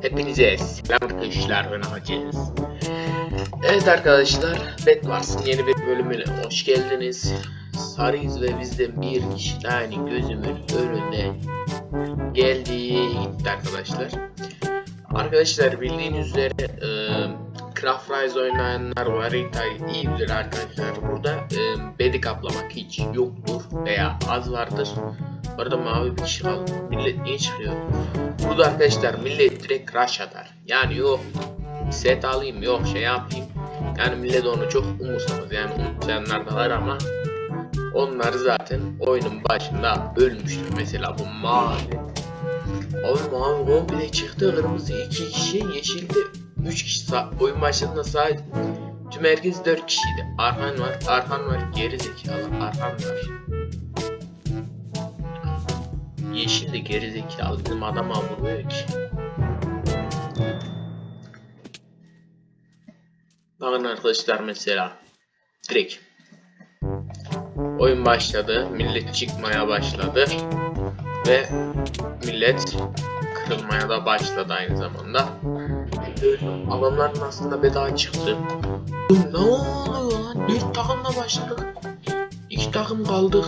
Hepinize selam arkadaşlar ben Haciz. Evet arkadaşlar Bedwars'ın yeni bir bölümüne hoş geldiniz. Sarıyız ve bizden bir kişi hani gözümün önünde geldi gitti arkadaşlar. Arkadaşlar bildiğiniz üzere e, Craft Rise oynayanlar var. Haritayı iyi bilir arkadaşlar. Burada e, bedi kaplamak hiç yoktur veya az vardır. Arada mavi bir kişi kaldı. Millet niye çıkıyor? Burada arkadaşlar millet direkt rush atar. Yani yok set alayım yok şey yapayım. Yani millet onu çok umursamaz. Yani umursayanlar da var ama onlar zaten oyunun başında ölmüştür. Mesela bu mavi. Abi mavi komple çıktı. Kırmızı iki kişi, yeşilde üç kişi. Oyun başında sadece tüm herkes dört kişiydi. Arhan var, Arhan var, geri zekalı Arhan var. Yeşil de geri zekalı bizim adama vuruyor ki. Bakın arkadaşlar mesela direkt oyun başladı, millet çıkmaya başladı ve millet kırılmaya da başladı aynı zamanda. Adamların aslında bedava çıktı. Ne oluyor lan? Dört takımla başladık. İki takım kaldık.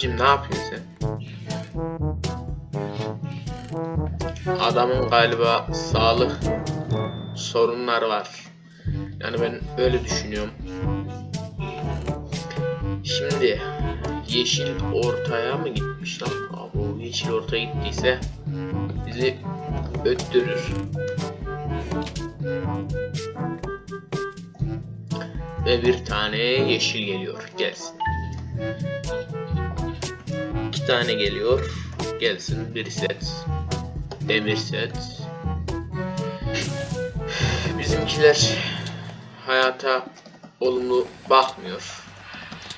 Abicim ne yapıyorsun sen? Adamın galiba sağlık sorunları var. Yani ben öyle düşünüyorum. Şimdi yeşil ortaya mı gitmiş lan? Abi yeşil ortaya gittiyse bizi öttürür. Ve bir tane yeşil geliyor. Gelsin. Tane geliyor. Gelsin. Bir set. Demir set. Bizimkiler hayata olumlu bakmıyor.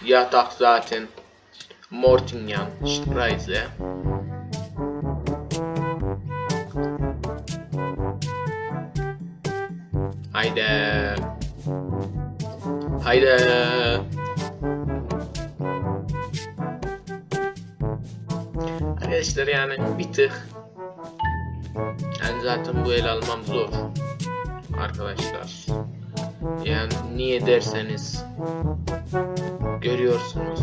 Yatak zaten Mortingan, Streise. Haydi. Haydi. Arkadaşlar yani bir tık yani zaten bu el almam zor arkadaşlar. Yani niye derseniz görüyorsunuz.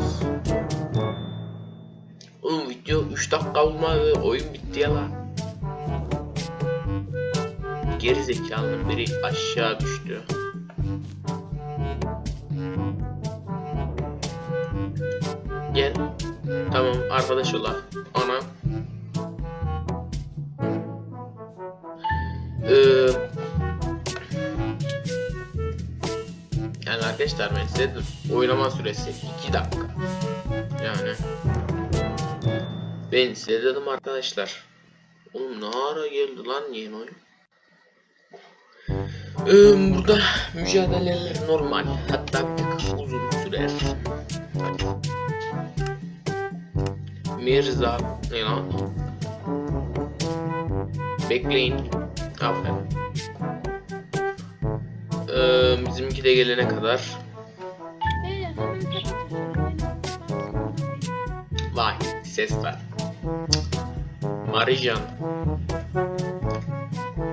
Oğlum video 3 dakika olmadı oyun bitti ya lan. Geri zekalının biri aşağı düştü. Gel. Tamam arkadaş ola. Ona. Ee, yani arkadaşlar ben size oynama süresi 2 dakika. Yani ben size dedim arkadaşlar. Oğlum ne ara geldi lan yeni oyun? Ee, burada mücadeleler normal. Hatta bir tık uzun sürer. Hadi. Mirza ne lan? Bekleyin. Aferin. Ee, bizimki de gelene kadar. Vay ses var. Marijan.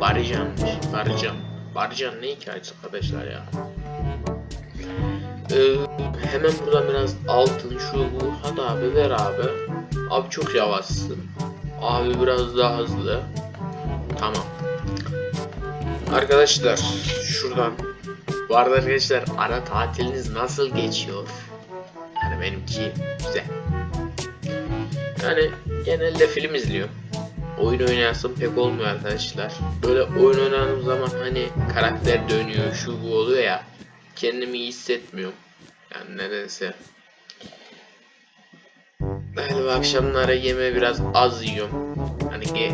Barijanmış. Barijan. Barijan ne hikayesi arkadaşlar ya. Ee, hemen buradan biraz altın şu bu. Hadi abi ver abi. Abi çok yavaşsın. Abi biraz daha hızlı. Tamam. Arkadaşlar şuradan. Bu arada arkadaşlar ara tatiliniz nasıl geçiyor? Yani benimki güzel. Yani genelde film izliyorum. Oyun oynayasım pek olmuyor arkadaşlar. Böyle oyun oynadığım zaman hani karakter dönüyor, şu bu oluyor ya. Kendimi iyi hissetmiyorum. Yani nedense. Galiba akşamlara yeme biraz az yiyorum. Hani ge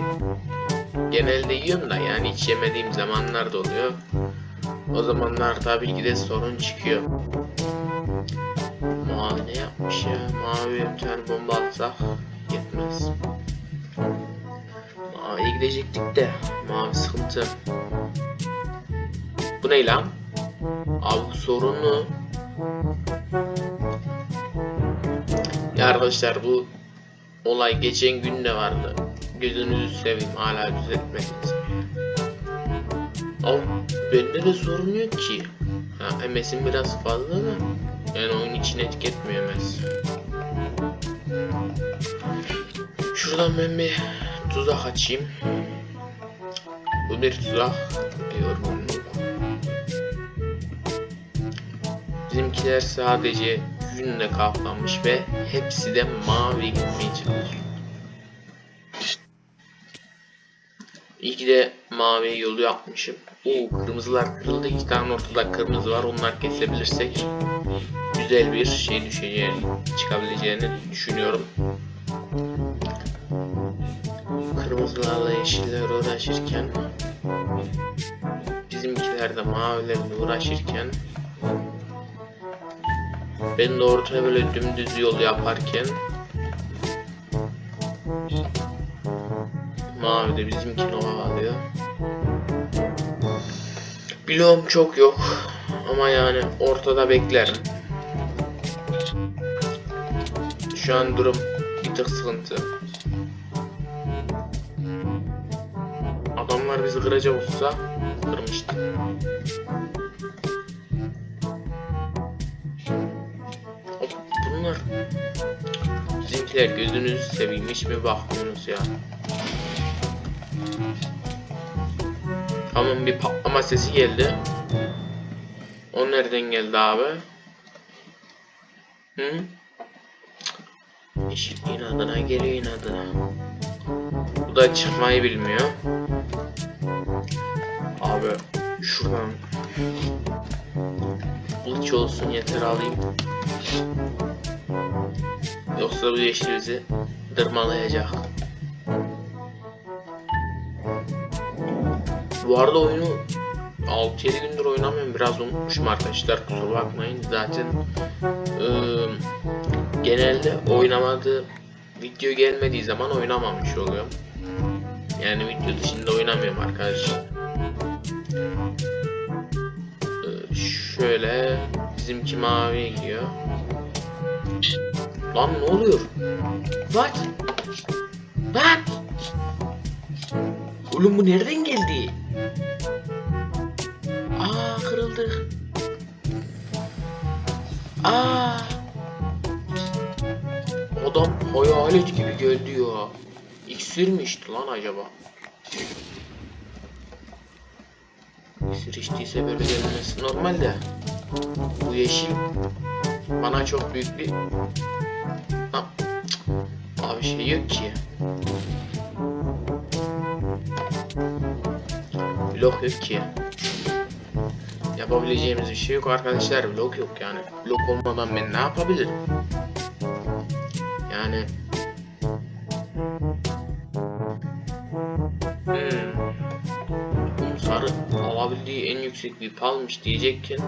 genelde yiyorum da yani hiç yemediğim zamanlar da oluyor. O zamanlar tabii ki de sorun çıkıyor. Mavi ne yapmış ya? Mavi bir bomba atsak yetmez. Maviye gidecektik de mavi sıkıntı. Bu ne lan? Abi bu sorun mu? Ya arkadaşlar bu olay geçen gün de vardı. Gözünüzü seveyim hala düzeltmediniz. Ama bende de sorun yok ki. Ha, MS'im biraz fazla da. Yani oyun için etki etmiyor MS. Şuradan ben bir tuzak açayım. Bu bir tuzak. Yorgunluk. Bizimkiler sadece yünle kaplanmış ve hepsi de mavi çalışıyor. İyi ki de mavi yolu yapmışım. Oo kırmızılar kırıldı. İki tane ortada kırmızı var. Onlar kesebilirsek güzel bir şey düşeceğini, çıkabileceğini düşünüyorum. Kırmızılarla yeşiller uğraşırken bizimkiler de mavilerle uğraşırken ben de ortaya böyle dümdüz yol yaparken Mavi de bizimkini alıyor. Bloğum çok yok ama yani ortada beklerim. Şu an durum bir tık sıkıntı. Adamlar bizi kıracak olsa kırmıştı. Bizimkiler gözünüzü seveyim mi bakmıyorsunuz ya? Tamam bir patlama sesi geldi. O nereden geldi abi? Hı? İş inadına geliyor inadına. Bu da çıkmayı bilmiyor. Abi şuradan kılıç olsun yeter alayım. Yoksa bu yeşil bizi dırmalayacak. Bu arada oyunu 6-7 gündür oynamıyorum. Biraz unutmuşum arkadaşlar. Kusura bakmayın. Zaten ıı, genelde oynamadığı video gelmediği zaman oynamamış oluyorum. Yani video dışında oynamıyorum arkadaşlar. Ee, şöyle bizimki maviye gidiyor. Lan ne oluyor? What? What? Oğlum bu nereden geldi? Aa kırıldı. Aa. Adam hayalet gibi geldi ya. İksir mi içti lan acaba? İksir içtiyse böyle gelmesi normal de. Bu yeşil bana çok büyük bir... Abi şey yok ki. Blok yok ki. Yapabileceğimiz bir şey yok arkadaşlar. Blok yok yani. Blok olmadan ben ne yapabilirim? Yani Hmm. Sarı alabildiği en yüksek bir palmış diyecekken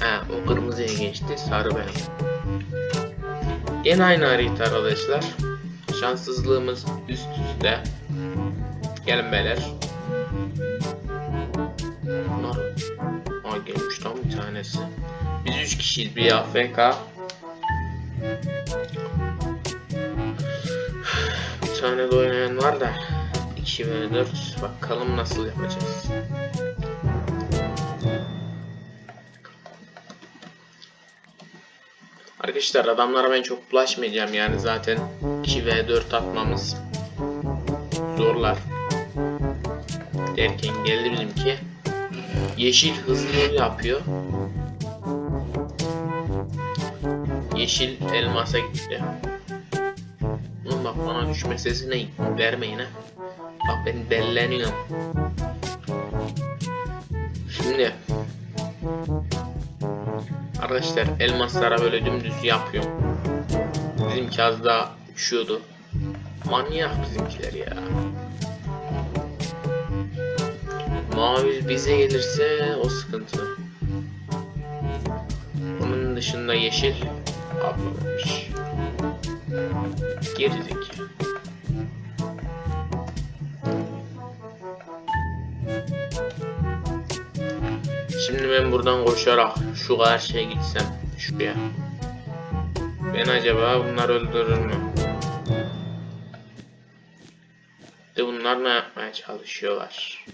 Ha o kırmızıya geçti sarı benim. Yine aynı harita arkadaşlar. Şanssızlığımız üst üste. Gelin beyler. Bunlar Aa gelmiş tam bir tanesi. Biz üç kişiyiz bir AFK. Bir tane de oynayan var da 2 ve 4 bakalım nasıl yapacağız. Arkadaşlar adamlara ben çok bulaşmayacağım yani zaten 2 ve 4 atmamız zorlar. Derken geldi bizimki. Yeşil hızlı yapıyor. Yeşil elmasa gitti. Oğlum bak bana düşme sesine vermeyin ha. Bak ben delleniyorum. Şimdi Arkadaşlar elmaslara böyle dümdüz yapıyorum. Bizimki az daha uçuyordu. Manyak bizimkiler ya. Mavi bize gelirse o sıkıntı. Onun dışında yeşil ablamış. Gerizik. Şimdi ben buradan koşarak şu karşıya gitsem şuraya. Ben acaba bunları öldürür mü? De bunlar ne yapmaya çalışıyorlar?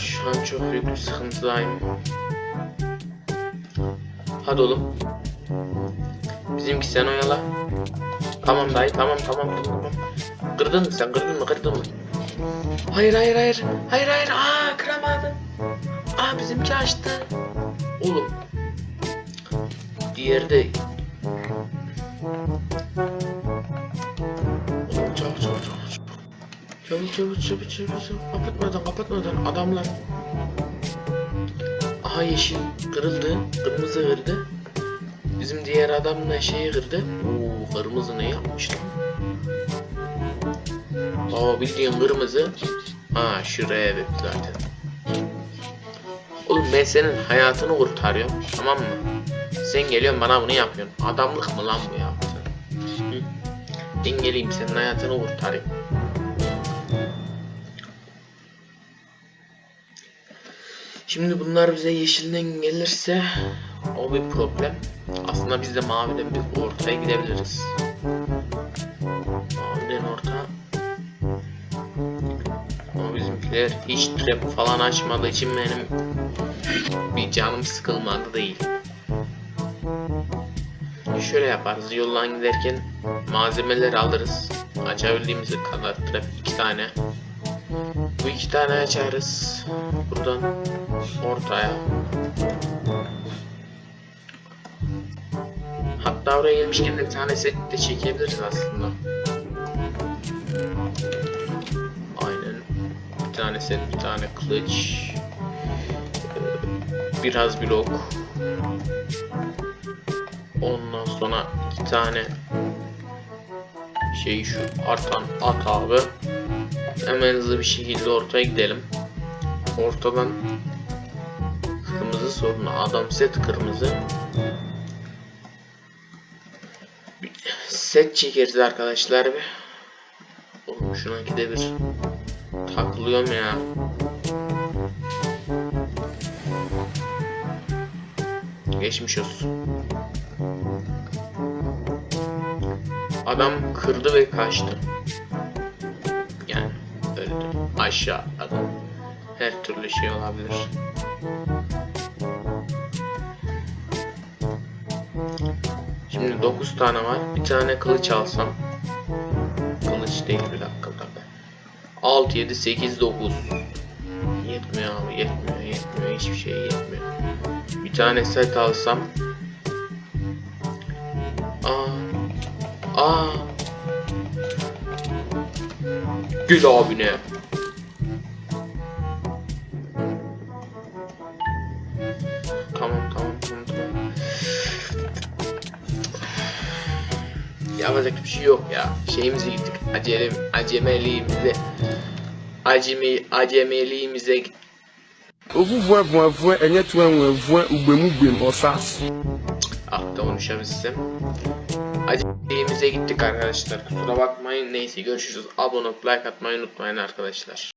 Şu an çok büyük bir sıkıntıdayım. Hadi oğlum. Bizimki sen oyala. Tamam dayı tamam tamam. tamam. Kırdın mı sen kırdın mı kırdın mı? Hayır hayır hayır. Hayır hayır. Aa kıramadım. Aa bizimki açtı. Oğlum. Diğeri de Oğlum çabuk çabuk çabuk çabuk. Çabuk çabuk çabuk çabuk. Kapatmadan kapatmadan adamlar. Aha yeşil kırıldı. Kırmızı kırdı. Bizim diğer adam da şeyi kırdı. Oo kırmızı ne yapmış lan? Aa bildiğin kırmızı. Ha şuraya evet zaten. Oğlum ben senin hayatını kurtarıyorum tamam mı? Sen geliyorsun bana bunu yapıyorsun. Adamlık mı lan bu? Hı? Ben geleyim senin hayatını kurtarayım. Şimdi bunlar bize yeşilden gelirse o bir problem. Aslında biz de maviden bir ortaya gidebiliriz. Bizimkiler hiç trap falan açmadığı için benim bir canım sıkılmadı değil. Şöyle yaparız. Yoldan giderken malzemeleri alırız. Açabildiğimiz kadar trap iki tane. Bu iki tane açarız. Buradan ortaya. Hatta oraya gelmişken de bir tane set de çekebiliriz aslında. Bir tane set, bir tane kılıç. Ee, Biraz blok. Ondan sonra iki tane şey şu artan at abi. Hemen hızlı bir şekilde ortaya gidelim. Ortadan kırmızı sorunu adam set kırmızı. Set çekeriz arkadaşlar bir. Oğlum şuna ikide bir takılıyorum ya. Geçmiş olsun. Adam kırdı ve kaçtı. Yani öldü. Aşağı adam. Her türlü şey olabilir. Şimdi 9 tane var. Bir tane kılıç alsam. Kılıç değil bir dakika bir dakika. 6, 7, 8, 9. Yetmiyor abi yetmiyor yetmiyor hiçbir şey yetmiyor. Bir tane set alsam. Aa. Aa. Gül abine. Tamam tamam. Yapacak bir şey yok ya. Şeyimize gittik. Acelem, acemeliğimize acemi, acemeliğimize gittik. Ovuvu ẹ̀fọn ẹ̀fọn ẹ̀yẹ tu ẹ̀wọ̀n ẹ̀fọn ugbẹ̀mugbẹ̀m ọ̀sás. Ah da konuşabilsem. Acemeliğimize gittik arkadaşlar. Kusura bakmayın. Neyse görüşürüz. Abone olup like atmayı unutmayın arkadaşlar.